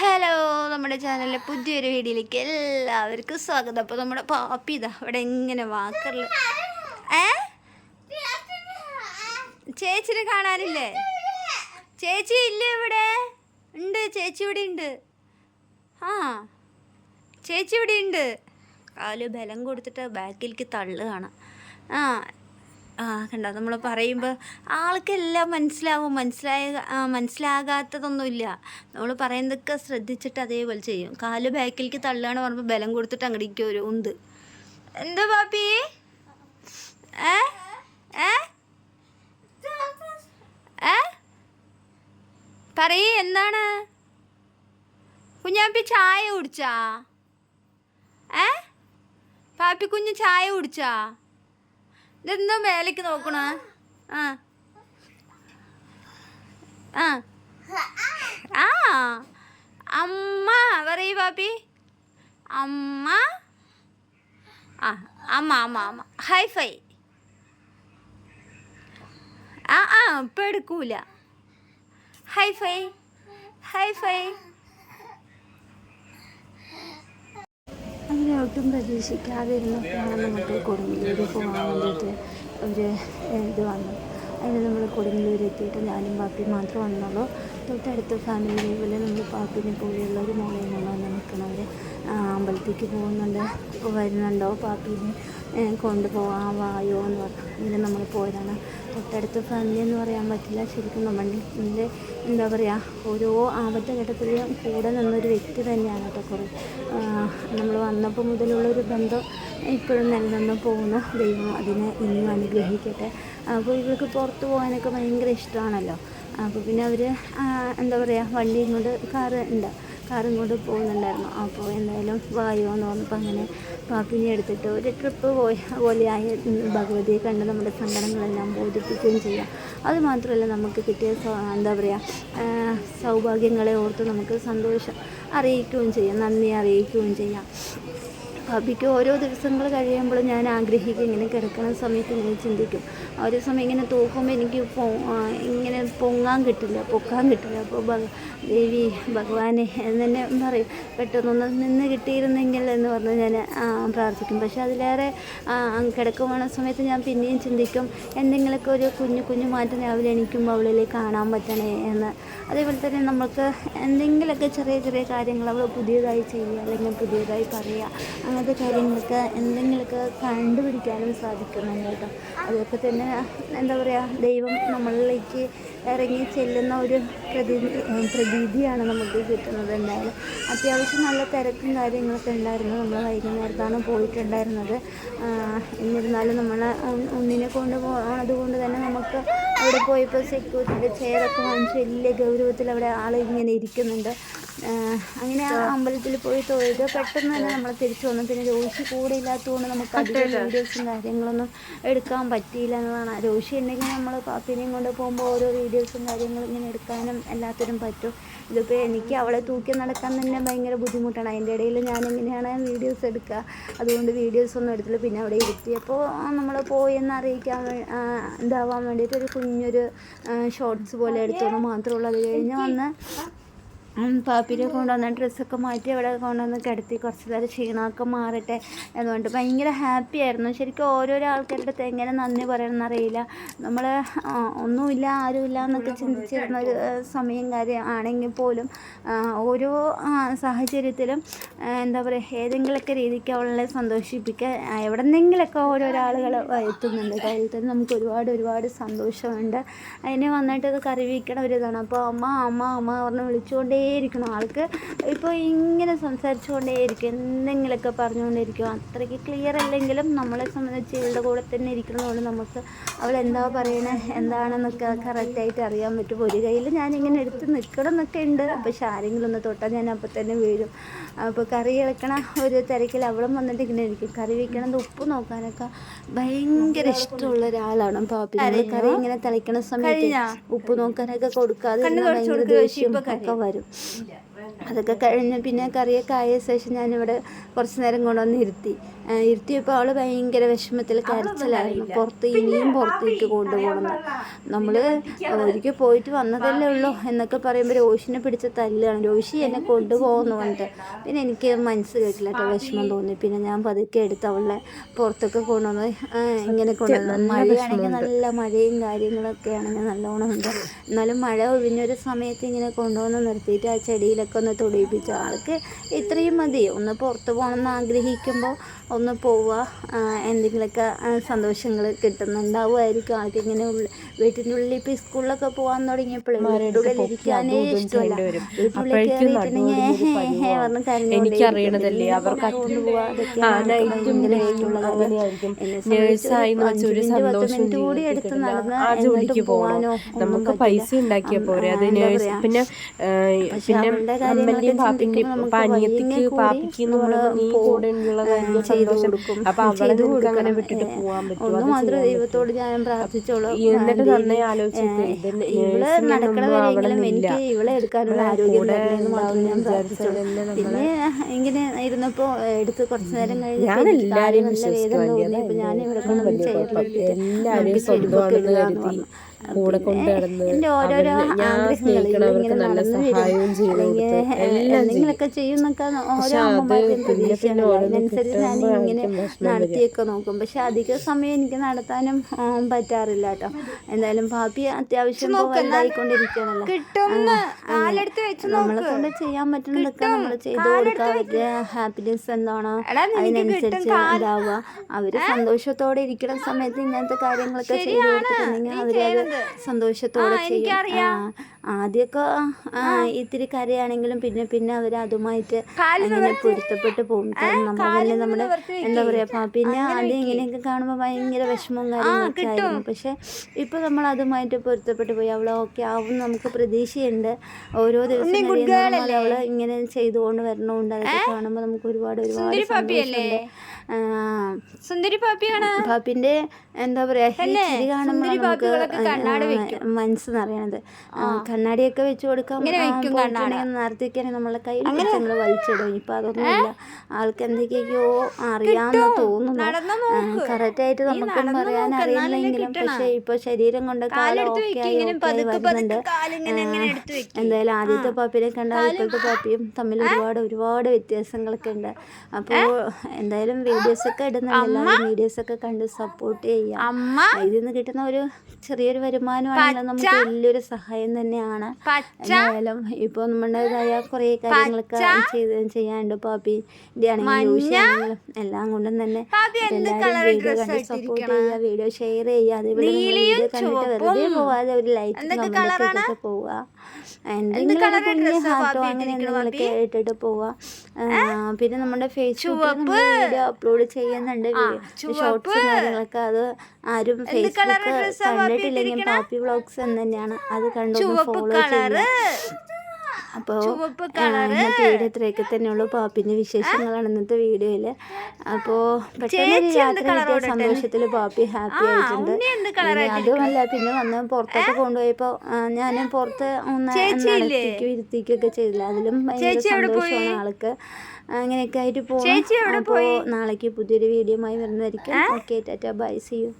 Hello നമ്മുടെ ചാനലിലെ പുതിയൊരു വീഡിയോയിലേക്ക് എല്ലാവർക്കും സ്വാഗതം. അപ്പോൾ നമ്മുടെ പാപ്പി ഇതാ അവിടെ എങ്ങനെ വാക്കറിൽ ഏ? ചേച്ചിനെ കാണാനില്ലേ? ചേച്ചി ഇല്ല ഇവിടെ? ഉണ്ട് ചേച്ചി ഇവിടെ ഉണ്ട്. ആ ചേച്ചി ഇവിടെ ഉണ്ട്. കാൽ ബലം കൊടുത്തിട്ട് ബാക്കിലേക്ക് തള്ളു കാണാം. ആ ആ കണ്ടോ? നമ്മൾ പറയുമ്പോൾ ആൾക്കെല്ലാം മനസ്സിലാവും. മനസ്സിലായ മനസ്സിലാകാത്തതൊന്നുമില്ല. നമ്മൾ പറയുന്നതൊക്കെ ശ്രദ്ധിച്ചിട്ട് അതേപോലെ ചെയ്യും. കാൽ ബാക്കിലേക്ക് തള്ളുകയാണ് പറയുമ്പോൾ ബലം കൊടുത്തിട്ട് അങ്ങടേക്ക് ഒരു ഉണ്ട് എന്താ പാപ്പി? ഏ? ഏ? ഏ? പറയ് എന്താണ്? കുഞ്ഞാപ്പി ചായ കുടിച്ചാ? ഏ? പാപ്പി കുഞ്ഞ് ചായ കുടിച്ചാ? ഇതെന്തോ മേലേക്ക് നോക്കണ? ആ. ആ. ആ. അമ്മ പറയൂ പാപ്പി. അമ്മ. ആ അമ്മ അമ്മ അമ്മ. ഹൈ ഫൈ ആ ആ ഇപ്പം എടുക്കൂല. ഹൈ ഫൈ അങ്ങനെ ഒട്ടും പ്രതീക്ഷിക്കാതെ ഇരുന്നപ്പോഴാണ് നമുക്ക് കൊടുങ്ങല്ലൂർ പോകാൻ വേണ്ടിയിട്ട് ഒരു ഇത് വന്നു. അതിന് നമ്മൾ കൊടുങ്ങല്ലൂർ എത്തിയിട്ട് ഞാനും പാപ്പി മാത്രം വന്നുള്ളൂ. തൊട്ടടുത്ത ഫാമിലി പോലെ നമ്മൾ പാപ്പിനെ പോലെയുള്ള ഒരു മോളെ വന്ന് നിൽക്കണവർ അമ്പലത്തേക്ക് പോകുന്നുണ്ട്. വരുന്നുണ്ടോ പാപ്പിനെ? ഏഹ് കൊണ്ടുപോകാൻ വായോ എന്ന് പറഞ്ഞു. അങ്ങനെ നമ്മൾ പോയതാണ്. തൊട്ടടുത്ത് ഫാമിലി എന്ന് പറയാൻ പറ്റില്ല. ശരിക്കും നമ്മളുടെ എന്താ പറയുക ഓരോ ആപത്ത് ഘട്ടത്തിലും കൂടെ നിന്നൊരു വ്യക്തി തന്നെയാണ് കേട്ടോ കുറേ. നമ്മൾ വന്നപ്പോൾ മുതലുള്ളൊരു ബന്ധം ഇപ്പോഴും നിലനിന്ന് പോകുന്നു. ദൈവം അതിനെ ഇന്നും അനുഗ്രഹിക്കട്ടെ. അപ്പോൾ ഇവർക്ക് പുറത്ത് പോകാനൊക്കെ ഭയങ്കര ഇഷ്ടമാണല്ലോ. അപ്പോൾ പിന്നെ അവർ എന്താ പറയുക വണ്ടി ഇങ്ങോട്ട് കാറ് ഉണ്ട്. കാറും കൊണ്ട് പോകുന്നുണ്ടായിരുന്നു. അപ്പോൾ എന്തായാലും വായോ എന്ന് പറഞ്ഞപ്പോൾ അങ്ങനെ പാപ്പിനെ എടുത്തിട്ട് ഒരു ട്രിപ്പ് പോയ. പോലെയായ. ഭഗവതിയെ കണ്ട് നമ്മുടെ സങ്കടങ്ങളെല്ലാം ബോധിപ്പിക്കുകയും ചെയ്യാം. അതുമാത്രമല്ല നമുക്ക് കിട്ടിയ എന്താ പറയുക സൗഭാഗ്യങ്ങളെ ഓർത്ത് നമുക്ക് സന്തോഷം അറിയിക്കുകയും ചെയ്യാം. നന്ദി അറിയിക്കുകയും ചെയ്യാം. ഭാബിക്ക് ഓരോ ദിവസങ്ങൾ കഴിയുമ്പോൾ ഞാൻ ആഗ്രഹിക്കും ഇങ്ങനെ കിടക്കുന്ന സമയത്ത് ഇങ്ങനെ ചിന്തിക്കും. ഒരു സമയം ഇങ്ങനെ തൂക്കുമ്പോൾ എനിക്ക് ഇങ്ങനെ പൊങ്ങാൻ കിട്ടില്ല പൊക്കാൻ കിട്ടില്ല. അപ്പോൾ ദേവി ഭഗവാനെ എന്ന് തന്നെ പറയും പെട്ടെന്നൊന്ന് നിന്ന് കിട്ടിയിരുന്നെങ്കിൽ എന്ന് പറഞ്ഞ് ഞാൻ പ്രാർത്ഥിക്കും. പക്ഷേ അതിലേറെ കിടക്കുവാണ സമയത്ത് ഞാൻ പിന്നെയും ചിന്തിക്കും എന്തെങ്കിലുമൊക്കെ ഒരു കുഞ്ഞു കുഞ്ഞു മാറ്റം രാവിലെ എനിക്കും അവളിലേക്ക് കാണാൻ പറ്റണേ എന്ന്. അതേപോലെ തന്നെ നമുക്ക് എന്തെങ്കിലുമൊക്കെ ചെറിയ ചെറിയ കാര്യങ്ങൾ അവൾ പുതിയതായി ചെയ്യുക അല്ലെങ്കിൽ പുതിയതായി പറയുക അങ്ങനത്തെ കാര്യങ്ങളൊക്കെ എന്തെങ്കിലുമൊക്കെ കണ്ടുപിടിക്കാനും സാധിക്കുന്നുണ്ട് കേട്ടോ. അതൊക്കെ തന്നെ എന്താ പറയുക ദൈവം നമ്മളിലേക്ക് ഇറങ്ങി ചെല്ലുന്ന ഒരു പ്രതി പ്രതീതിയാണ് നമുക്ക് കിട്ടുന്നത് എന്തായാലും. അത്യാവശ്യം നല്ല തിരക്കും കാര്യങ്ങളൊക്കെ ഉണ്ടായിരുന്നു. നമ്മൾ വൈകുന്നേരത്താണ് പോയിട്ടുണ്ടായിരുന്നത്. എന്നിരുന്നാലും നമ്മൾ ഉണ്ണിനെ കൊണ്ട് അതുകൊണ്ട് കൊണ്ട് തന്നെ നമുക്ക് അവിടെ പോയപ്പോൾ സെക്യൂരിറ്റിയുടെ ചെയറൊക്കെ വാങ്ങിച്ച് വലിയ ഗൗരവത്തിൽ അവിടെ ആൾ ഇങ്ങനെ ഇരിക്കുന്നുണ്ട്. അങ്ങനെ ആ അമ്പലത്തിൽ പോയി തൊഴുത് പെട്ടെന്ന് തന്നെ നമ്മൾ തിരിച്ചു വന്നു. പിന്നെ രോഷി കൂടെ ഇല്ലാത്തതുകൊണ്ട് നമുക്ക് അധികം വീഡിയോസും കാര്യങ്ങളൊന്നും എടുക്കാൻ പറ്റിയില്ല എന്നതാണ്. രോഷി ഉണ്ടെങ്കിൽ നമ്മൾ പാപ്പിനെയും കൊണ്ട് പോകുമ്പോൾ ഓരോ വീഡിയോസും കാര്യങ്ങളും ഇങ്ങനെ എടുക്കാനും എല്ലാത്തിനും പറ്റും. ഇതിപ്പോൾ എനിക്ക് അവളെ തൂക്കി നടക്കാൻ തന്നെ ഭയങ്കര ബുദ്ധിമുട്ടാണ്. അതിന്റെ ഇടയിൽ ഞാൻ എങ്ങനെയാണ് വീഡിയോസ് എടുക്കുക അതുകൊണ്ട് വീഡിയോസ് ഒന്നും എടുത്തില്ല. പിന്നെ അവിടെ ഇരുത്തിയപ്പോൾ നമ്മൾ പോയി എന്ന് അറിയിക്കാൻ എന്താവാൻ ഇതാവാൻ വേണ്ടിയിട്ട് ഒരു കുഞ്ഞൊരു ഷോർട്സ് പോലെ എടുത്തോളൂ മാത്രമേ ഉള്ളൂ. അത് കഴിഞ്ഞ് വന്ന് പാപ്പിനെ കൊണ്ടുവന്ന ഡ്രസ്സൊക്കെ മാറ്റി അവിടെ കൊണ്ടുവന്ന് കിടത്തി കുറച്ച് നേരം ക്ഷീണമൊക്കെ മാറട്ടെ എന്നുകൊണ്ട് ഭയങ്കര ഹാപ്പി ആയിരുന്നു. ശരിക്കും ഓരോരോ ആൾക്കാരുടെ അടുത്ത് എങ്ങനെ നന്ദി പറയണമെന്ന് അറിയില്ല. നമ്മൾ ഒന്നുമില്ല ആരുമില്ല എന്നൊക്കെ ചിന്തിച്ചിരുന്ന ഒരു സമയം കാര്യം ആണെങ്കിൽ പോലും ഓരോ സാഹചര്യത്തിലും എന്താ പറയുക ഏതെങ്കിലുമൊക്കെ രീതിക്ക് അവളെ സന്തോഷിപ്പിക്കാൻ എവിടെ നിന്നെങ്കിലൊക്കെ ഓരോരോ ആളുകൾ എത്തുന്നുണ്ട് കയ്യിൽ തന്നെ നമുക്ക് ഒരുപാട് ഒരുപാട് സന്തോഷമുണ്ട്. അതിനെ വന്നിട്ട് ഇത് കറിവിക്കണ ഒരു ഇതാണ്. അപ്പോൾ അമ്മ അമ്മ അമ്മ പറഞ്ഞ് വിളിച്ചുകൊണ്ടേയിരിക്കണം ആൾക്ക് ഇപ്പോൾ ഇങ്ങനെ സംസാരിച്ചുകൊണ്ടേയിരിക്കും. എന്തെങ്കിലുമൊക്കെ പറഞ്ഞുകൊണ്ടിരിക്കും അത്രയ്ക്ക് ക്ലിയർ അല്ലെങ്കിലും നമ്മളെ സംബന്ധിച്ച് ഇവളുടെ കൂടെ തന്നെ ഇരിക്കുന്നതുകൊണ്ട് നമുക്ക് അവൾ എന്താ പറയണേ എന്താണെന്നൊക്കെ കറക്റ്റായിട്ട് അറിയാൻ പറ്റും. ഒരു കയ്യിൽ ഞാനിങ്ങനെ എടുത്ത് നിൽക്കണം എന്നൊക്കെ ഉണ്ട്. അപ്പോൾ ആരെങ്കിലും ഒന്ന് തൊട്ടാൽ ഞാൻ അപ്പോൾ തന്നെ വീഴും. അപ്പോൾ കറി ഇളക്കണ ഒരു തിരക്കിൽ അവളും വന്നിട്ട് ഇങ്ങനെ ഇരിക്കും. കറി വയ്ക്കണത് ഉപ്പ് നോക്കാനൊക്കെ ഭയങ്കര ഇഷ്ടമുള്ള ഒരാളാണ് പാപ്പി. കറി ഇങ്ങനെ തിളയ്ക്കണ സമയത്ത് ഉപ്പ് നോക്കാനൊക്കെ കൊടുക്കാതെ ഭയങ്കര ദേഷ്യം ഒക്കെ വരും. അതൊക്കെ കഴിഞ്ഞ് പിന്നെ കറിയൊക്കെ ആയ ശേഷം ഞാനിവിടെ കുറച്ച് നേരം കൊണ്ടുവന്ന് ഇരുത്തി. ഇരുത്തിയപ്പോൾ അവൾ ഭയങ്കര വിഷമത്തിൽ കരച്ചിലായിരുന്നു. പുറത്ത് ഇനിയും പുറത്തേക്ക് കൊണ്ടുപോകണം നമ്മൾ ഒരിക്കൽ പോയിട്ട് വന്നതല്ലേ ഉള്ളൂ എന്നൊക്കെ പറയുമ്പോൾ രോഷിനെ പിടിച്ച തല്ലാണ് രോഷി എന്നെ കൊണ്ടുപോകുന്നു പറഞ്ഞിട്ട്. പിന്നെ എനിക്ക് മനസ്സ് കേട്ടില്ല കേട്ടോ വിഷമം തോന്നി. പിന്നെ ഞാൻ പതുക്കെ എടുത്ത് അവളെ പുറത്തൊക്കെ കൊണ്ടുവന്ന് ഇങ്ങനെ കൊണ്ടുവന്നു. മഴയാണെങ്കിൽ നല്ല മഴയും കാര്യങ്ങളൊക്കെ ആണെങ്കിൽ നല്ലോണം ഉണ്ട്. എന്നാലും മഴ ഒഴിഞ്ഞൊരു സമയത്ത് ഇങ്ങനെ കൊണ്ടുവന്ന് നിർത്തിയിട്ട് ആ ചെടിയിലൊക്കെ ഒന്ന് തൊടിയിപ്പിച്ചു. ആൾക്ക് ഇത്രയും മതി. ഒന്ന് പുറത്ത് പോകണമെന്ന് ആഗ്രഹിക്കുമ്പോൾ ഒന്ന് പോവുക എന്തെങ്കിലുമൊക്കെ സന്തോഷങ്ങൾ കിട്ടുന്നുണ്ടാവുമായിരിക്കും. ആൾക്ക് ഇങ്ങനെ വീട്ടിന്റെ ഉള്ളിൽ ഇപ്പോൾ സ്കൂളിലൊക്കെ പോകാൻ തുടങ്ങിയപ്പോഴേ വീട്ടിനുള്ളിൽ ഇരിക്കാനേ ഇഷ്ടമല്ല. വീട്ടിനുള്ളിൽ കയറിയിട്ടുണ്ടെങ്കിൽ ഹേ ഹേ എനിക്കറിയണതല്ലേ അവർക്ക് മിനിറ്റ് കൂടി എടുത്ത് നടന്ന് പോകാനോ നമുക്ക്. പൈസ ഉണ്ടാക്കിയാൽ പോരെ. അത് നേഴ്സ് പിന്നെ പിന്നെ വയ്യെങ്കിൽ കൂടി പാപ്പിക്ക് നമ്മൾ നീ കൂടെ ഉള്ള സന്തോഷം. അപ്പൊ അവളെ നിനക്ക് അങ്ങനെ വിട്ടിട്ട് പോകാൻ പറ്റും അത് മാത്രം ദൈവത്തോട് ഞാൻ പ്രാർത്ഥിച്ചോളൂ. എന്നിട്ട് നന്നായി ഇവൾ നടക്കണ വരെയെങ്കിലും എനിക്ക് ഇവളെ എടുക്കാനുള്ള ആരോഗ്യം മാത്രം ഞാൻ പ്രാർത്ഥിച്ചോളൂ. പിന്നെ ഇങ്ങനെ ഇരുന്നപ്പോ എടുത്ത് കുറച്ചു നേരം വേദന വിശ്വസിക്കും ഞാൻ ഇവിടെ സ്വന്തമാണെന്ന് കരുതി. പറഞ്ഞു. കൂടെ കൊണ്ട് നടന്ന് ഞാൻ ആഗ്രഹങ്ങൾ സ്നേഹിക്കണവർക്ക് നല്ല സഹായവും ചെയ്തു എല്ലാം ചെയ്യും. എന്തെങ്കിലുമൊക്കെ ചെയ്യുന്നൊക്കെ ഓരോ പിന്നെ പിന്നെ അതിനനുസരിച്ച് ഞാൻ ഇങ്ങനെ നടത്തിയൊക്കെ നോക്കും. പക്ഷെ അധിക സമയം എനിക്ക് നടത്താനും പറ്റാറില്ല കേട്ടോ. എന്തായാലും ഭാപ്പി അത്യാവശ്യം വലുതായിക്കൊണ്ടിരിക്കുകയാണല്ലോ. നമ്മളെ കൊണ്ട് ചെയ്യാൻ പറ്റുന്നതൊക്കെ നമ്മൾ ചെയ്തു കൊടുക്കുക. അവരുടെ ഹാപ്പിനെസ് എന്താണോ അതിനനുസരിച്ച് ഇതാവുക. അവർ സന്തോഷത്തോടെ ഇരിക്കുന്ന സമയത്ത് ഇങ്ങനത്തെ കാര്യങ്ങളൊക്കെ ചെയ്തു കൊടുത്തിട്ടുണ്ടെങ്കിൽ അവരത് സന്തോഷത്തോടെ എനിക്കറിയാം. ആദ്യമൊക്കെ ഇത്തിരി കരയാണെങ്കിലും പിന്നെ പിന്നെ അവർ അതുമായിട്ട് അങ്ങനെ പൊരുത്തപ്പെട്ട് പോകും. നമ്മൾ തന്നെ നമ്മുടെ എന്താ പറയാ പിന്നെ ആദ്യം ഇങ്ങനെയൊക്കെ കാണുമ്പോൾ ഭയങ്കര വിഷമവും കാര്യങ്ങളൊക്കെ ആയിരുന്നു പക്ഷെ ഇപ്പൊ നമ്മൾ അതുമായിട്ട് പൊരുത്തപ്പെട്ട് പോയി. അവളെ ഓക്കെ ആവും നമുക്ക് പ്രതീക്ഷയുണ്ട്. ഓരോ ദിവസം അവൾ ഇങ്ങനെ ചെയ്തുകൊണ്ട് വരണമുണ്ട് അതൊക്കെ കാണുമ്പോൾ നമുക്ക് ഒരുപാട് ഒരുപാട് സന്തോഷമുണ്ട്. സുന്ദരി പാപ്പിയാണ്. പാപ്പിന്റെ എന്താ പറയാ ചിരി കാണുമ്പോൾ നമുക്ക് ആ, മനസ്സ് നിറയണത്. കണ്ണാടിയൊക്കെ വെച്ച് കൊടുക്കാൻ നേരത്തേക്കാണ് നമ്മളെ കയ്യിൽ ഞങ്ങൾ വലിച്ചിടും. ഇപ്പൊ അതൊന്നുമില്ല ആൾക്ക് എന്തൊക്കെയോ അറിയാന്ന് തോന്നുന്നു. കറക്റ്റ് ആയിട്ട് നമുക്കൊന്നും പറയാൻ അറിയില്ലെങ്കിലും പക്ഷെ ഇപ്പൊ ശരീരം കൊണ്ട് വരുന്നുണ്ട്. എന്തായാലും ആദ്യത്തെ പാപ്പിനെ കണ്ടാൽ ഇപ്പോഴത്തെ പാപ്പിയും തമ്മിൽ ഒരുപാട് ഒരുപാട് വ്യത്യാസങ്ങളൊക്കെ ഉണ്ട്. അപ്പോൾ എന്തായാലും വീഡിയോസ് ഒക്കെ ഇടുന്നുണ്ട്. എല്ലാവരും വീഡിയോസ് ഒക്കെ കണ്ട് സപ്പോർട്ട് ചെയ്യാം ഇതിൽ നിന്ന് കിട്ടുന്ന ഒരു ചെറിയൊരു വരുമാനമാണെങ്കിലും നമുക്ക് വലിയൊരു സഹായം തന്നെയാണ്. എന്തായാലും ഇപ്പോൾ നമ്മുടേതായ കുറേ കാര്യങ്ങളൊക്കെ ചെയ്ത് ചെയ്യാനുണ്ട്. പാപ്പിന്റെ ആണെങ്കിലും എല്ലാം കൊണ്ടും തന്നെ പാപ്പി എല്ലാവരും വീഡിയോ കണ്ട് സപ്പോർട്ട് ചെയ്യുക വീഡിയോ ഷെയർ ചെയ്യുക അതേപോലെ വീഡിയോ കണ്ടിട്ട് വെറുതെ പോവാതെ ഒരു ഒക്കെ പോവുക എന്തെങ്കിലും കുഞ്ഞ് ഹാർട്ടോ അങ്ങനെ എന്തെങ്കിലുമൊക്കെ ഇട്ടിട്ട് പോവുക പിന്നെ നമ്മുടെ ഫേസ്ബുക്കിൽ വീഡിയോ അപ്ലോഡ് ചെയ്യുന്നുണ്ട്. ഷോർട്സ് കാര്യങ്ങളൊക്കെ അത് ആരും ഫേസ്ബുക്ക് കണ്ടിട്ടില്ലെങ്കിൽ പാപ്പി വ്ളോഗ്സ് എന്ന് തന്നെയാണ്. അത് കണ്ടൊന്ന് ഫോളോ ചെയ്യുക അപ്പോൾ ഇന്നത്തെ വീഡിയോ ഇത്രയൊക്കെ തന്നെയുള്ളൂ. പാപ്പിന്റെ വിശേഷങ്ങളാണ് ഇന്നത്തെ വീഡിയോയിൽ അപ്പോൾ പെട്ടെന്ന് യാത്ര കിട്ടിയ സന്തോഷത്തിൽ പാപ്പി ഹാപ്പി ആയിട്ടുണ്ട്. അതുമല്ല പിന്നെ വന്ന് പുറത്തൊക്കെ കൊണ്ടുപോയപ്പോൾ ഞാൻ പുറത്ത് ഒന്ന് നടത്തിക്കും ഇരുത്തിക്കൊക്കെ ചെയ്തില്ല. അതിലും ഭയങ്കര സന്തോഷമാണ് ആൾക്ക്. അങ്ങനെയൊക്കെ ആയിട്ട് പോകും അപ്പോൾ നാളേക്ക് പുതിയൊരു വീഡിയോ ആയി വരുന്നതായിരിക്കും okay tata. Bye. See you.